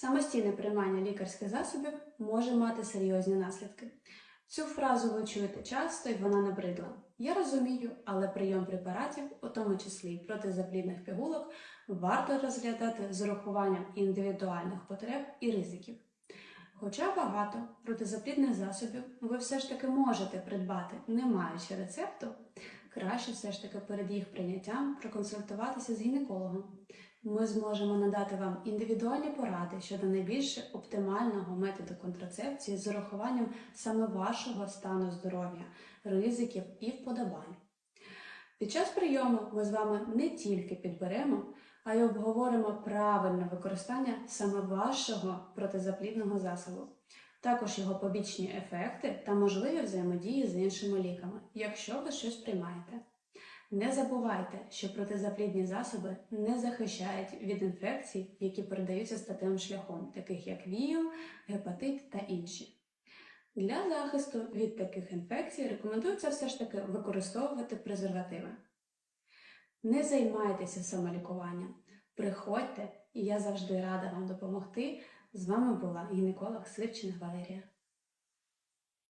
Самостійне приймання лікарських засобів може мати серйозні наслідки. Цю фразу ви чуєте часто і вона набридла. Я розумію, але прийом препаратів, у тому числі протизаплідних пігулок, варто розглядати з урахуванням індивідуальних потреб і ризиків. Хоча багато протизаплідних засобів ви все ж таки можете придбати, не маючи рецепту, краще все ж таки перед їх прийняттям проконсультуватися з гінекологом. Ми зможемо надати вам індивідуальні поради щодо найбільш оптимального методу контрацепції з урахуванням саме вашого стану здоров'я, ризиків і вподобань. Під час прийому ми з вами не тільки підберемо, а й обговоримо правильне використання саме вашого протизаплідного засобу, також його побічні ефекти та можливі взаємодії з іншими ліками, якщо ви щось приймаєте. Не забувайте, що протизаплідні засоби не захищають від інфекцій, які передаються статевим шляхом, таких як ВІЛ, гепатит та інші. Для захисту від таких інфекцій рекомендується все ж таки використовувати презервативи. Не займайтеся самолікуванням. Приходьте, і я завжди рада вам допомогти. З вами була гінеколог Сивчина Валерія.